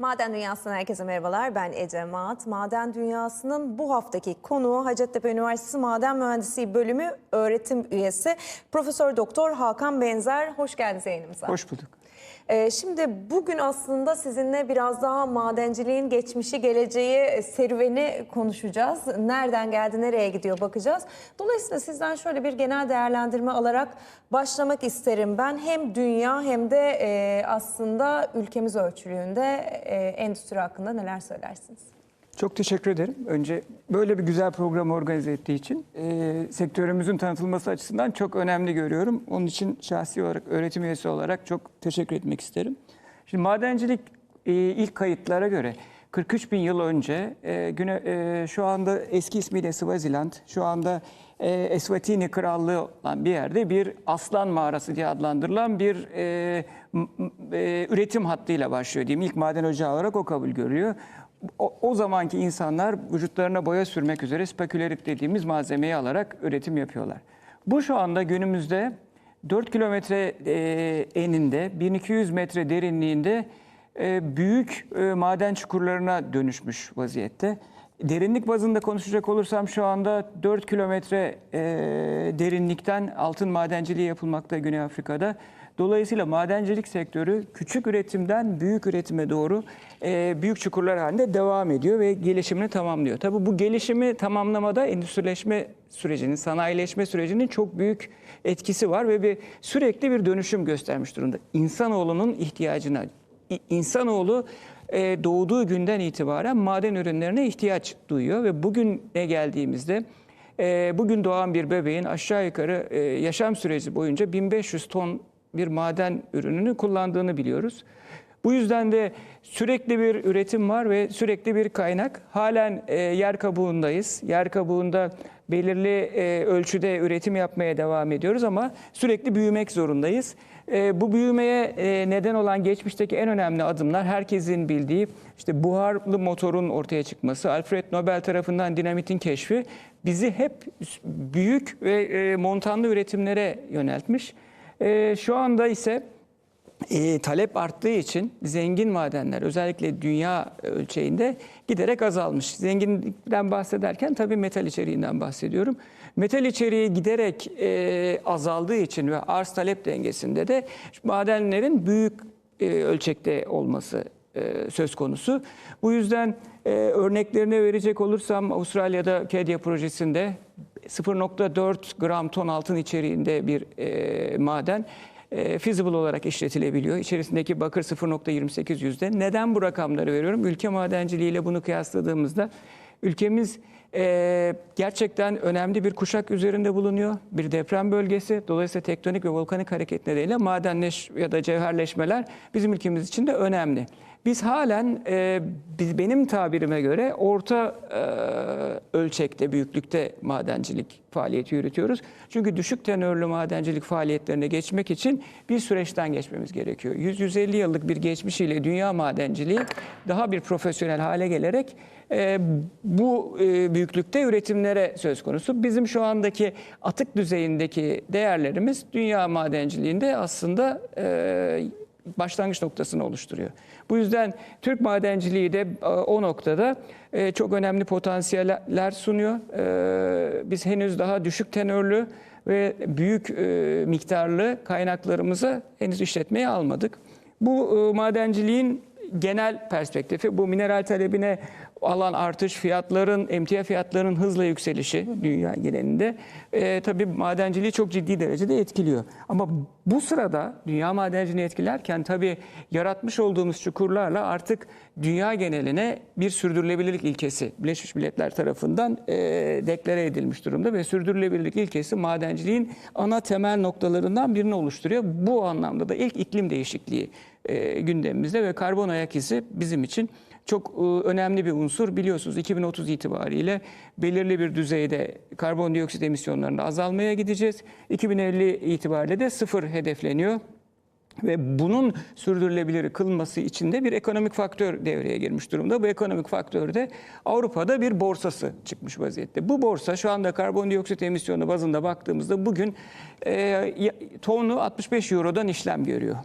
Maden Dünyası'ndan herkese merhabalar. Ben Ece Maat. Maden Dünyası'nın bu haftaki konuğu Hacettepe Üniversitesi Maden Mühendisliği Bölümü öğretim üyesi Profesör Doktor Hakan Benzer. Hoş geldiniz yayınımıza. Hoş bulduk. Ee, şimdi bugün aslında sizinle biraz daha madenciliğin geçmişi, geleceği, e, serüveni konuşacağız. Nereden geldi, nereye gidiyor bakacağız. Dolayısıyla sizden şöyle bir genel değerlendirme alarak başlamak isterim. Ben hem dünya hem de e, aslında ülkemiz ölçülüğünde e, endüstri hakkında neler söylersiniz? Çok teşekkür ederim. Önce böyle bir güzel programı organize ettiği için e, sektörümüzün tanıtılması açısından çok önemli görüyorum. Onun için şahsi olarak öğretim üyesi olarak çok teşekkür etmek isterim. Şimdi madencilik e, ilk kayıtlara göre 43 bin yıl önce e, güne, e, şu anda eski ismiyle Swaziland, şu anda e, Eswatini Krallığı olan bir yerde bir aslan mağarası diye adlandırılan bir e, e, üretim hattıyla başlıyor diyeyim. İlk maden ocağı olarak o kabul görülüyor. O, o zamanki insanlar vücutlarına boya sürmek üzere spekülerit dediğimiz malzemeyi alarak üretim yapıyorlar. Bu şu anda günümüzde 4 kilometre e, eninde, 1200 metre derinliğinde e, büyük e, maden çukurlarına dönüşmüş vaziyette. Derinlik bazında konuşacak olursam şu anda 4 kilometre derinlikten altın madenciliği yapılmakta Güney Afrika'da. Dolayısıyla madencilik sektörü küçük üretimden büyük üretime doğru e, büyük çukurlar halinde devam ediyor ve gelişimini tamamlıyor. Tabii bu gelişimi tamamlamada endüstrileşme sürecinin, sanayileşme sürecinin çok büyük etkisi var ve bir sürekli bir dönüşüm göstermiş durumda. İnsanoğlunun ihtiyacına, insanoğlu e, doğduğu günden itibaren maden ürünlerine ihtiyaç duyuyor ve bugüne geldiğimizde e, bugün doğan bir bebeğin aşağı yukarı e, yaşam süreci boyunca 1500 ton bir maden ürününü kullandığını biliyoruz. Bu yüzden de sürekli bir üretim var ve sürekli bir kaynak. Halen e, yer kabuğundayız. Yer kabuğunda belirli e, ölçüde üretim yapmaya devam ediyoruz ama sürekli büyümek zorundayız. E, bu büyümeye e, neden olan geçmişteki en önemli adımlar herkesin bildiği işte buharlı motorun ortaya çıkması, Alfred Nobel tarafından dinamitin keşfi bizi hep büyük ve e, montanlı üretimlere yöneltmiş. E, şu anda ise e, talep arttığı için zengin madenler özellikle dünya ölçeğinde giderek azalmış. Zenginlikten bahsederken tabii metal içeriğinden bahsediyorum. Metal içeriği giderek e, azaldığı için ve arz talep dengesinde de madenlerin büyük e, ölçekte olması e, söz konusu. Bu yüzden e, örneklerine verecek olursam Avustralya'da Kedia projesinde 0.4 gram ton altın içeriğinde bir e, maden e, feasible olarak işletilebiliyor. İçerisindeki bakır 0.28 yüzde. Neden bu rakamları veriyorum? Ülke madenciliğiyle bunu kıyasladığımızda ülkemiz e, gerçekten önemli bir kuşak üzerinde bulunuyor. Bir deprem bölgesi. Dolayısıyla tektonik ve volkanik hareket nedeniyle madenleş ya da cevherleşmeler bizim ülkemiz için de önemli. Biz halen e, benim tabirime göre orta e, ölçekte, büyüklükte madencilik faaliyeti yürütüyoruz. Çünkü düşük tenörlü madencilik faaliyetlerine geçmek için bir süreçten geçmemiz gerekiyor. 100-150 yıllık bir geçmişiyle dünya madenciliği daha bir profesyonel hale gelerek e, bu e, büyüklükte üretimlere söz konusu. Bizim şu andaki atık düzeyindeki değerlerimiz dünya madenciliğinde aslında e, başlangıç noktasını oluşturuyor. Bu yüzden Türk madenciliği de e, o noktada e, çok önemli potansiyeller sunuyor. E, Biz henüz daha düşük tenörlü ve büyük miktarlı kaynaklarımızı henüz işletmeye almadık. Bu madenciliğin genel perspektifi bu mineral talebine alan artış, fiyatların, emtia fiyatlarının hızla yükselişi dünya genelinde e, tabii madenciliği çok ciddi derecede etkiliyor. Ama bu sırada dünya madenciliğini etkilerken tabii yaratmış olduğumuz çukurlarla artık dünya geneline bir sürdürülebilirlik ilkesi Birleşmiş Milletler tarafından e, deklare edilmiş durumda ve sürdürülebilirlik ilkesi madenciliğin ana temel noktalarından birini oluşturuyor. Bu anlamda da ilk iklim değişikliği e, gündemimizde ve karbon ayak izi bizim için çok e, önemli bir unsur. Biliyorsunuz 2030 itibariyle belirli bir düzeyde karbondioksit emisyonlarında azalmaya gideceğiz. 2050 itibariyle de sıfır hedefleniyor. Ve bunun sürdürülebilir kılması için de bir ekonomik faktör devreye girmiş durumda. Bu ekonomik faktör de Avrupa'da bir borsası çıkmış vaziyette. Bu borsa şu anda karbondioksit emisyonu bazında baktığımızda bugün e, tonu 65 Euro'dan işlem görüyor.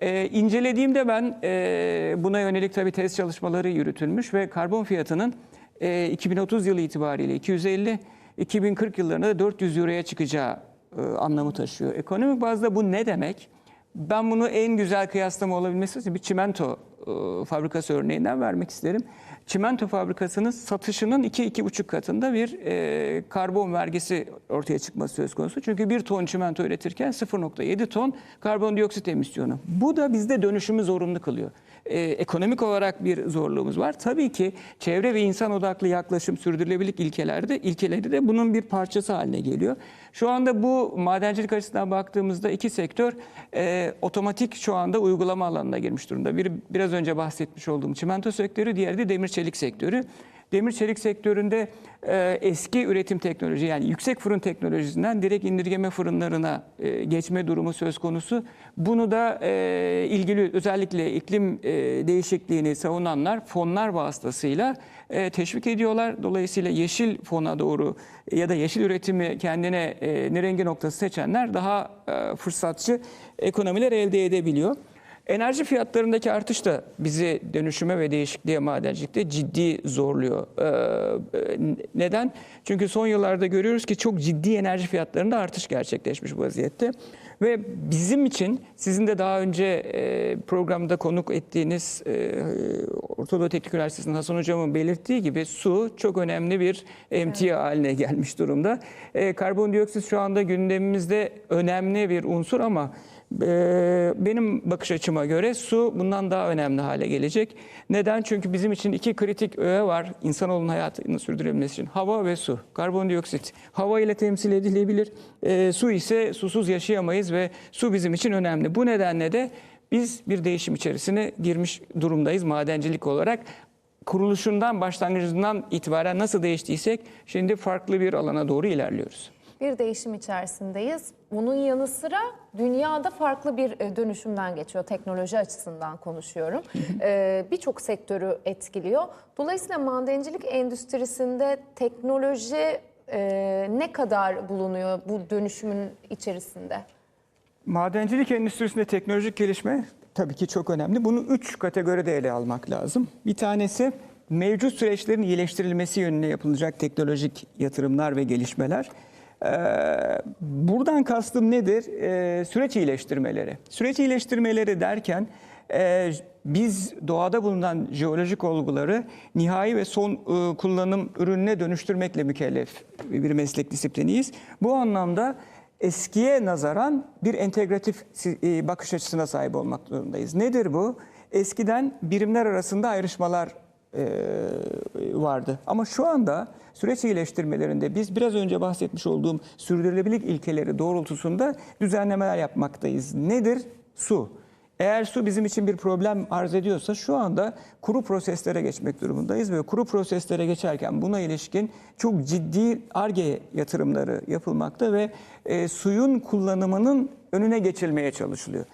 E, incelediğimde ben e, buna yönelik tabii test çalışmaları yürütülmüş ve karbon fiyatının e, 2030 yılı itibariyle 250, 2040 yıllarında da 400 euroya çıkacağı e, anlamı taşıyor. Ekonomik bazda bu ne demek? Ben bunu en güzel kıyaslama olabilmesi için bir çimento e, fabrikası örneğinden vermek isterim. Çimento fabrikasının satışının 2-2,5 katında bir e, karbon vergisi ortaya çıkması söz konusu. Çünkü bir ton çimento üretirken 0.7 ton karbondioksit emisyonu. Bu da bizde dönüşümü zorunlu kılıyor. E, ekonomik olarak bir zorluğumuz var. Tabii ki çevre ve insan odaklı yaklaşım sürdürülebilirlik ilkelerde ilkeleri de bunun bir parçası haline geliyor. Şu anda bu madencilik açısından baktığımızda iki sektör e, otomatik şu anda uygulama alanına girmiş durumda. Bir biraz önce bahsetmiş olduğum çimento sektörü, diğeri de demir çelik sektörü. Demir çelik sektöründe e, eski üretim teknoloji yani yüksek fırın teknolojisinden direkt indirgeme fırınlarına e, geçme durumu söz konusu. Bunu da e, ilgili özellikle iklim e, değişikliğini savunanlar fonlar vasıtasıyla e, teşvik ediyorlar. Dolayısıyla yeşil fona doğru ya da yeşil üretimi kendine e, nirengi noktası seçenler daha e, fırsatçı ekonomiler elde edebiliyor. Enerji fiyatlarındaki artış da bizi dönüşüme ve değişikliğe madencilikte ciddi zorluyor. Neden? Çünkü son yıllarda görüyoruz ki çok ciddi enerji fiyatlarında artış gerçekleşmiş bu vaziyette. Ve bizim için sizin de daha önce e, programda konuk ettiğiniz e, Ortadoğu Teknik Üniversitesi'nin Hasan Hocam'ın belirttiği gibi su çok önemli bir emtia haline gelmiş durumda. E, karbondioksit şu anda gündemimizde önemli bir unsur ama benim bakış açıma göre su bundan daha önemli hale gelecek. Neden? Çünkü bizim için iki kritik öğe var insanoğlunun hayatını sürdürebilmesi için. Hava ve su. Karbondioksit. Hava ile temsil edilebilir. Ee, su ise susuz yaşayamayız ve su bizim için önemli. Bu nedenle de biz bir değişim içerisine girmiş durumdayız madencilik olarak. Kuruluşundan, başlangıcından itibaren nasıl değiştiysek şimdi farklı bir alana doğru ilerliyoruz. Bir değişim içerisindeyiz. Bunun yanı sıra dünyada farklı bir e, dönüşümden geçiyor. Teknoloji açısından konuşuyorum. Ee, Birçok sektörü etkiliyor. Dolayısıyla madencilik endüstrisinde teknoloji e, ne kadar bulunuyor bu dönüşümün içerisinde? Madencilik endüstrisinde teknolojik gelişme tabii ki çok önemli. Bunu üç kategoride ele almak lazım. Bir tanesi mevcut süreçlerin iyileştirilmesi yönüne yapılacak teknolojik yatırımlar ve gelişmeler. Ee, buradan kastım nedir? Ee, süreç iyileştirmeleri. Süreç iyileştirmeleri derken e, biz doğada bulunan jeolojik olguları nihai ve son e, kullanım ürününe dönüştürmekle mükellef bir meslek disipliniyiz. Bu anlamda eskiye nazaran bir entegratif e, bakış açısına sahip olmak zorundayız. Nedir bu? Eskiden birimler arasında ayrışmalar vardı. Ama şu anda süreç iyileştirmelerinde biz biraz önce bahsetmiş olduğum sürdürülebilirlik ilkeleri doğrultusunda düzenlemeler yapmaktayız. Nedir? Su. Eğer su bizim için bir problem arz ediyorsa şu anda kuru proseslere geçmek durumundayız ve kuru proseslere geçerken buna ilişkin çok ciddi ARGE yatırımları yapılmakta ve e, suyun kullanımının önüne geçilmeye çalışılıyor.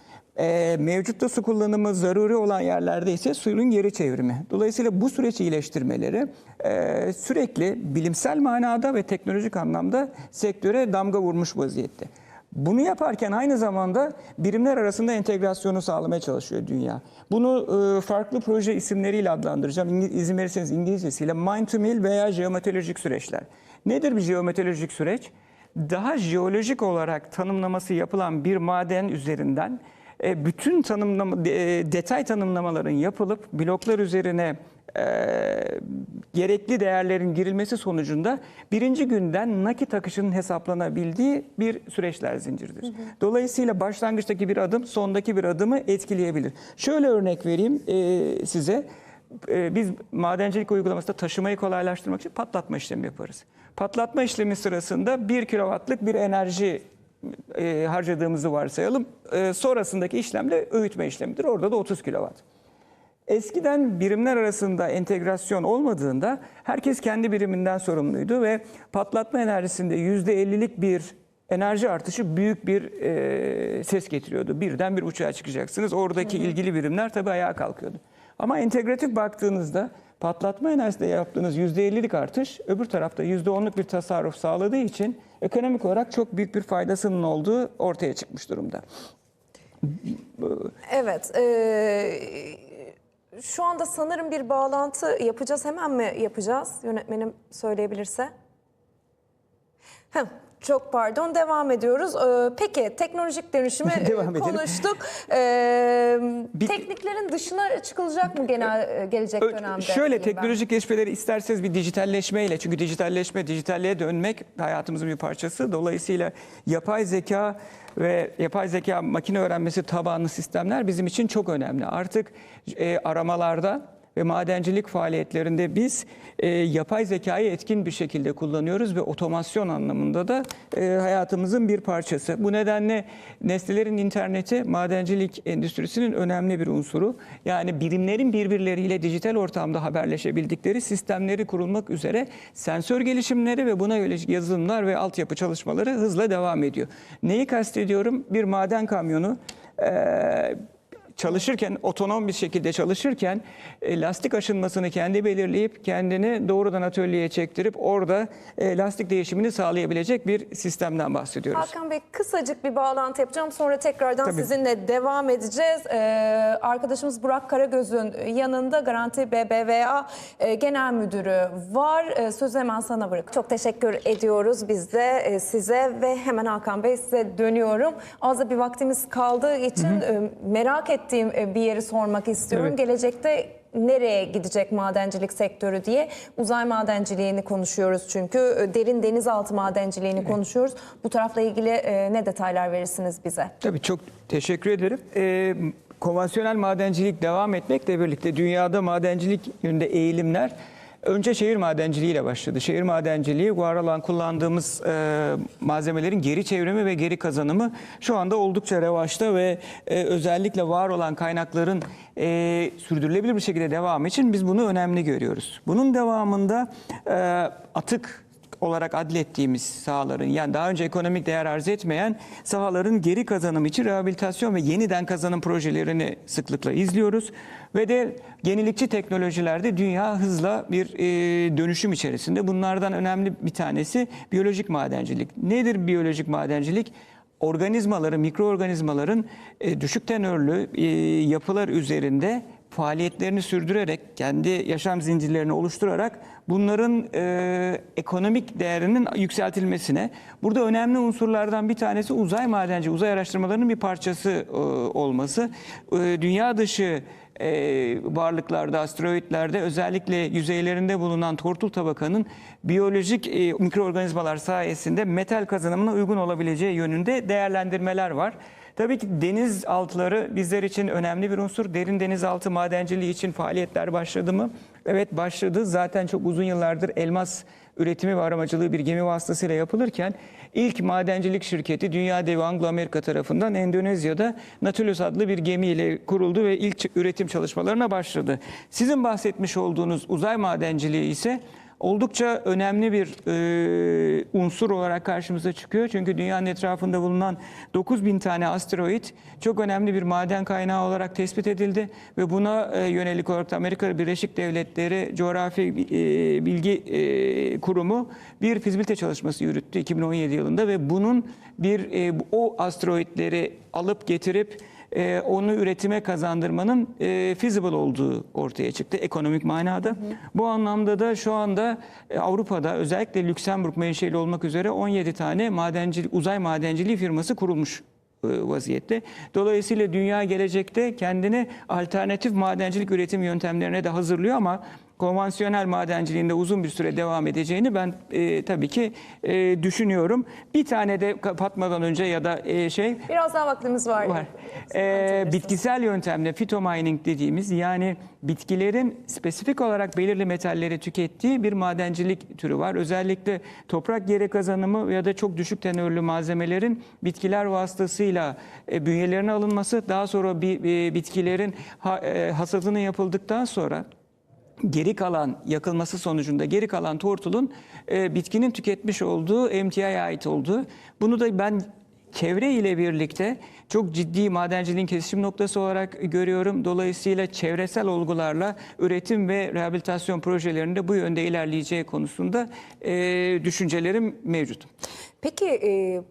E, mevcutta su kullanımı zaruri olan yerlerde ise suyun geri çevrimi. Dolayısıyla bu süreç iyileştirmeleri e, sürekli bilimsel manada ve teknolojik anlamda sektöre damga vurmuş vaziyette. Bunu yaparken aynı zamanda birimler arasında entegrasyonu sağlamaya çalışıyor dünya. Bunu e, farklı proje isimleriyle adlandıracağım. İngi- İzin verirseniz İngilizcesiyle mine to mill veya jeometeolojik süreçler. Nedir bir jeometeolojik süreç? Daha jeolojik olarak tanımlaması yapılan bir maden üzerinden e, bütün tanımlama, e, detay tanımlamaların yapılıp bloklar üzerine e, gerekli değerlerin girilmesi sonucunda birinci günden nakit akışının hesaplanabildiği bir süreçler zinciridir. Dolayısıyla başlangıçtaki bir adım sondaki bir adımı etkileyebilir. Şöyle örnek vereyim e, size. E, biz madencilik uygulamasında taşımayı kolaylaştırmak için patlatma işlemi yaparız. Patlatma işlemi sırasında 1 kilowattlık bir enerji e, harcadığımızı varsayalım. E, sonrasındaki işlem de öğütme işlemidir. Orada da 30 kilowatt. Eskiden birimler arasında entegrasyon olmadığında herkes kendi biriminden sorumluydu ve patlatma enerjisinde %50'lik bir enerji artışı büyük bir e, ses getiriyordu. Birden bir uçağa çıkacaksınız. Oradaki ilgili birimler tabii ayağa kalkıyordu. Ama integratif baktığınızda patlatma enerjisinde yaptığınız %50'lik artış öbür tarafta %10'luk bir tasarruf sağladığı için ekonomik olarak çok büyük bir faydasının olduğu ortaya çıkmış durumda. Evet. e, şu anda sanırım bir bağlantı yapacağız. Hemen mi yapacağız? Yönetmenim söyleyebilirse. Heh, çok pardon devam ediyoruz. Ee, Peki teknolojik dönüşümü Devam konuştuk. Ee, Bir- tekniklerin dışına çıkılacak mı genel e, gelecek dönemde? Şöyle diyeyim ben. teknolojik gelişmeleri isterseniz bir dijitalleşmeyle çünkü dijitalleşme, dijitalliğe dönmek hayatımızın bir parçası. Dolayısıyla yapay zeka ve yapay zeka makine öğrenmesi tabanlı sistemler bizim için çok önemli. Artık e, aramalarda ve madencilik faaliyetlerinde biz e, yapay zekayı etkin bir şekilde kullanıyoruz ve otomasyon anlamında da e, hayatımızın bir parçası. Bu nedenle nesnelerin interneti madencilik endüstrisinin önemli bir unsuru. Yani birimlerin birbirleriyle dijital ortamda haberleşebildikleri sistemleri kurulmak üzere sensör gelişimleri ve buna yönelik yazılımlar ve altyapı çalışmaları hızla devam ediyor. Neyi kastediyorum? Bir maden kamyonu e, çalışırken, otonom bir şekilde çalışırken e, lastik aşınmasını kendi belirleyip kendini doğrudan atölyeye çektirip orada e, lastik değişimini sağlayabilecek bir sistemden bahsediyoruz. Hakan Bey kısacık bir bağlantı yapacağım. Sonra tekrardan Tabii. sizinle devam edeceğiz. Ee, arkadaşımız Burak Karagöz'ün yanında Garanti BBVA e, Genel Müdürü var. Ee, sözü hemen sana bırak. Çok teşekkür ediyoruz biz de e, size ve hemen Hakan Bey size dönüyorum. Az da bir vaktimiz kaldığı için e, merak ettiğim e, bir yeri sormak istiyorum. Evet. Gelecekte nereye gidecek madencilik sektörü diye uzay madenciliğini konuşuyoruz çünkü E, derin denizaltı madenciliğini konuşuyoruz. Bu tarafla ilgili e, ne detaylar verirsiniz bize? Tabii çok teşekkür ederim. Ee, konvansiyonel madencilik devam etmekle birlikte dünyada madencilik yönünde eğilimler önce şehir madenciliğiyle başladı. Şehir madenciliği var olan kullandığımız e, malzemelerin geri çevrimi ve geri kazanımı şu anda oldukça revaçta ve e, özellikle var olan kaynakların e, sürdürülebilir bir şekilde devamı için biz bunu önemli görüyoruz. Bunun devamında e, atık olarak adlettiğimiz sahaların yani daha önce ekonomik değer arz etmeyen sahaların geri kazanım için rehabilitasyon ve yeniden kazanım projelerini sıklıkla izliyoruz. Ve de yenilikçi teknolojilerde dünya hızla bir e, dönüşüm içerisinde. Bunlardan önemli bir tanesi biyolojik madencilik. Nedir biyolojik madencilik? Organizmaların, mikroorganizmaların e, düşük tenörlü e, yapılar üzerinde faaliyetlerini sürdürerek, kendi yaşam zincirlerini oluşturarak bunların e, ekonomik değerinin yükseltilmesine, burada önemli unsurlardan bir tanesi uzay madenci, uzay araştırmalarının bir parçası e, olması. E, dünya dışı e, varlıklarda, asteroitlerde özellikle yüzeylerinde bulunan tortul tabakanın biyolojik e, mikroorganizmalar sayesinde metal kazanımına uygun olabileceği yönünde değerlendirmeler var. Tabii ki deniz altları bizler için önemli bir unsur. Derin denizaltı madenciliği için faaliyetler başladı mı? Evet başladı. Zaten çok uzun yıllardır elmas üretimi ve aramacılığı bir gemi vasıtasıyla yapılırken ilk madencilik şirketi dünya devi Anglo Amerika tarafından Endonezya'da Nautilus adlı bir gemiyle kuruldu ve ilk üretim çalışmalarına başladı. Sizin bahsetmiş olduğunuz uzay madenciliği ise oldukça önemli bir e, unsur olarak karşımıza çıkıyor. Çünkü dünyanın etrafında bulunan 9000 tane asteroid çok önemli bir maden kaynağı olarak tespit edildi ve buna e, yönelik olarak da Amerika Birleşik Devletleri Coğrafi e, Bilgi e, Kurumu bir fizibilite çalışması yürüttü 2017 yılında ve bunun bir e, o asteroidleri alıp getirip e, onu üretime kazandırmanın e, feasible olduğu ortaya çıktı ekonomik manada. Bu anlamda da şu anda e, Avrupa'da özellikle Lüksemburg menşeli olmak üzere 17 tane madencilik, uzay madenciliği firması kurulmuş e, vaziyette. Dolayısıyla dünya gelecekte kendini alternatif madencilik üretim yöntemlerine de hazırlıyor ama konvansiyonel madenciliğinde uzun bir süre devam edeceğini ben e, tabii ki e, düşünüyorum. Bir tane de kapatmadan önce ya da e, şey Biraz daha vaktimiz var. var. Anlatabilirsiniz. bitkisel yöntemle phytomining dediğimiz yani bitkilerin spesifik olarak belirli metalleri tükettiği bir madencilik türü var. Özellikle toprak geri kazanımı ya da çok düşük tenörlü malzemelerin bitkiler vasıtasıyla e, bünyelerine alınması, daha sonra bir, bir bitkilerin ha, e, hasadının yapıldıktan sonra geri kalan yakılması sonucunda geri kalan tortulun e, bitkinin tüketmiş olduğu emtiaya ait olduğu. Bunu da ben çevre ile birlikte çok ciddi madenciliğin kesişim noktası olarak görüyorum. Dolayısıyla çevresel olgularla üretim ve rehabilitasyon projelerinde bu yönde ilerleyeceği konusunda e, düşüncelerim mevcut. Peki e,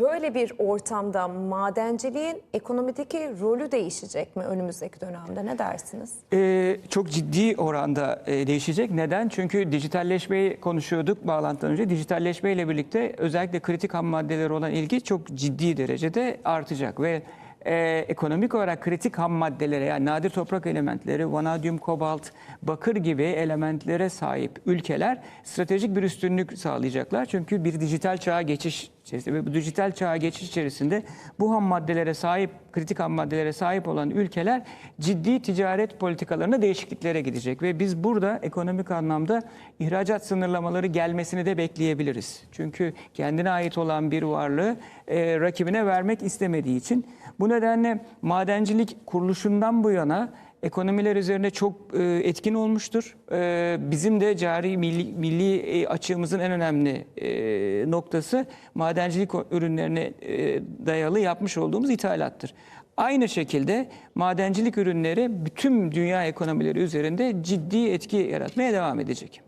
Böyle bir ortamda madenciliğin ekonomideki rolü değişecek mi önümüzdeki dönemde? Ne dersiniz? Ee, çok ciddi oranda e, değişecek. Neden? Çünkü dijitalleşmeyi konuşuyorduk bağlantıdan önce. Dijitalleşmeyle birlikte özellikle kritik ham maddeleri olan ilgi çok ciddi derecede artacak ve e, ekonomik olarak kritik ham maddelere yani nadir toprak elementleri, vanadyum, kobalt, bakır gibi elementlere sahip ülkeler stratejik bir üstünlük sağlayacaklar. Çünkü bir dijital çağa geçiş içerisinde ve bu dijital çağa geçiş içerisinde bu ham maddelere sahip, kritik ham maddelere sahip olan ülkeler ciddi ticaret politikalarına değişikliklere gidecek ve biz burada ekonomik anlamda ihracat sınırlamaları gelmesini de bekleyebiliriz. Çünkü kendine ait olan bir varlığı e, rakibine vermek istemediği için bu nedenle madencilik kuruluşundan bu yana ekonomiler üzerinde çok e, etkin olmuştur. E, bizim de cari milli, milli e, açığımızın en önemli noktası madencilik ürünlerine dayalı yapmış olduğumuz ithalattır. Aynı şekilde madencilik ürünleri bütün dünya ekonomileri üzerinde ciddi etki yaratmaya devam edecek.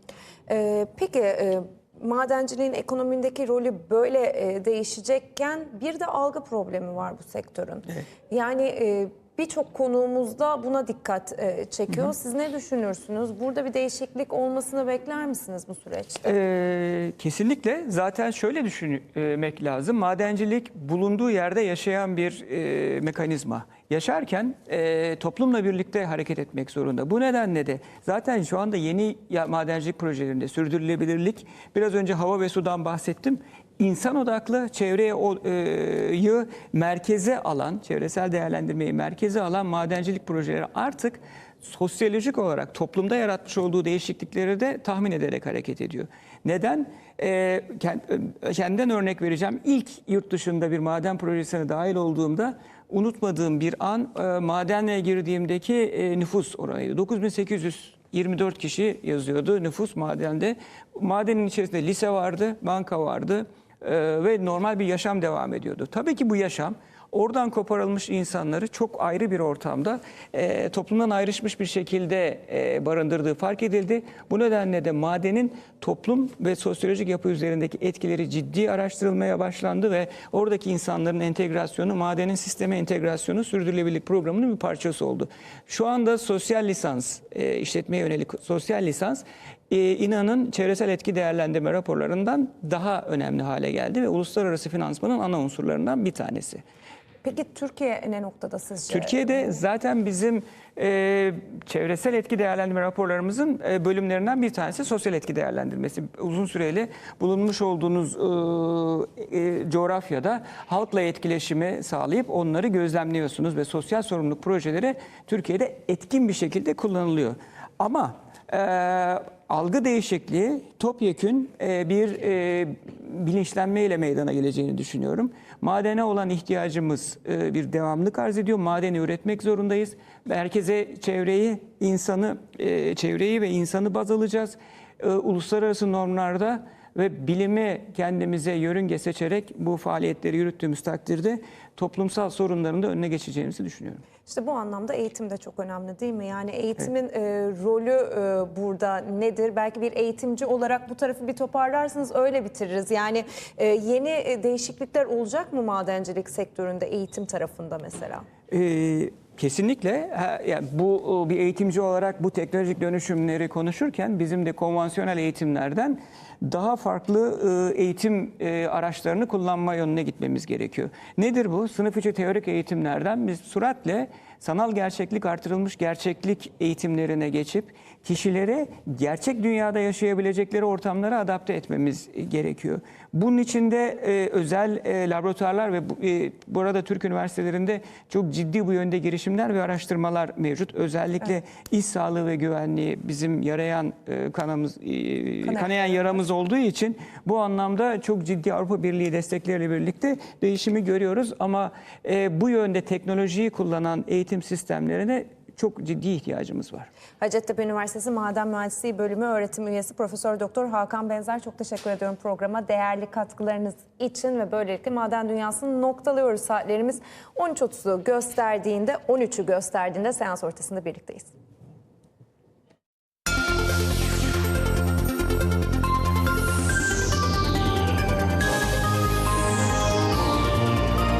Ee, peki e, madenciliğin ekonomideki rolü böyle e, değişecekken bir de algı problemi var bu sektörün. Yani e, birçok konuğumuzda buna dikkat e, çekiyor. Siz ne düşünürsünüz? Burada bir değişiklik olmasını bekler misiniz bu süreçte? Ee, kesinlikle zaten şöyle düşünmek lazım. Madencilik bulunduğu yerde yaşayan bir e, mekanizma. Yaşarken e, toplumla birlikte hareket etmek zorunda. Bu nedenle de zaten şu anda yeni madencilik projelerinde sürdürülebilirlik, biraz önce hava ve sudan bahsettim. İnsan odaklı çevreye e, merkeze alan, çevresel değerlendirmeyi merkeze alan madencilik projeleri artık sosyolojik olarak toplumda yaratmış olduğu değişiklikleri de tahmin ederek hareket ediyor. Neden? Ee, kend- kendimden örnek vereceğim. İlk yurt dışında bir maden projesine dahil olduğumda unutmadığım bir an e, madenle girdiğimdeki e, nüfus oranıydı. 9824 kişi yazıyordu nüfus madende. Madenin içerisinde lise vardı, banka vardı e, ve normal bir yaşam devam ediyordu. Tabii ki bu yaşam oradan koparılmış insanları çok ayrı bir ortamda e, toplumdan ayrışmış bir şekilde e, barındırdığı fark edildi. Bu nedenle de madenin toplum ve sosyolojik yapı üzerindeki etkileri ciddi araştırılmaya başlandı ve oradaki insanların entegrasyonu, madenin sisteme entegrasyonu sürdürülebilirlik programının bir parçası oldu. Şu anda sosyal lisans, e, işletmeye yönelik sosyal lisans e, inanın çevresel etki değerlendirme raporlarından daha önemli hale geldi ve uluslararası finansmanın ana unsurlarından bir tanesi. Peki Türkiye ne noktada sizce? Türkiye'de zaten bizim e, çevresel etki değerlendirme raporlarımızın e, bölümlerinden bir tanesi sosyal etki değerlendirmesi. Uzun süreli bulunmuş olduğunuz e, e, coğrafyada halkla etkileşimi sağlayıp onları gözlemliyorsunuz ve sosyal sorumluluk projeleri Türkiye'de etkin bir şekilde kullanılıyor. Ama e, algı değişikliği topyekün e, bir e, bilinçlenmeyle meydana geleceğini düşünüyorum. Madene olan ihtiyacımız e, bir devamlık arz ediyor. Madeni üretmek zorundayız. Merkeze çevreyi, insanı, e, çevreyi ve insanı baz alacağız. E, uluslararası normlarda ve bilimi kendimize yörünge seçerek bu faaliyetleri yürüttüğümüz takdirde toplumsal sorunların da önüne geçeceğimizi düşünüyorum. İşte bu anlamda eğitim de çok önemli değil mi? Yani eğitimin e, rolü e, burada nedir? Belki bir eğitimci olarak bu tarafı bir toparlarsınız öyle bitiririz. Yani e, yeni e, değişiklikler olacak mı madencilik sektöründe eğitim tarafında mesela? Ee, kesinlikle yani bu bir eğitimci olarak bu teknolojik dönüşümleri konuşurken bizim de konvansiyonel eğitimlerden daha farklı e, eğitim e, araçlarını kullanma yönüne gitmemiz gerekiyor. Nedir bu? Sınıf içi teorik eğitimlerden biz süratle sanal gerçeklik artırılmış gerçeklik eğitimlerine geçip kişilere gerçek dünyada yaşayabilecekleri ortamlara adapte etmemiz gerekiyor. Bunun içinde e, özel e, laboratuvarlar ve bu, e, bu arada Türk üniversitelerinde çok ciddi bu yönde girişimler ve araştırmalar mevcut. Özellikle iş sağlığı ve güvenliği bizim yarayan e, kanamız e, kanayan yaramız olduğu için bu anlamda çok ciddi Avrupa Birliği destekleriyle birlikte değişimi görüyoruz ama e, bu yönde teknolojiyi kullanan eğitim sistemlerine çok ciddi ihtiyacımız var. Hacettepe Üniversitesi Maden Mühendisliği Bölümü öğretim üyesi Profesör Doktor Hakan Benzer çok teşekkür ediyorum programa değerli katkılarınız için ve böylelikle maden dünyasını noktalıyoruz saatlerimiz 13.30'u gösterdiğinde 13'ü gösterdiğinde seans ortasında birlikteyiz.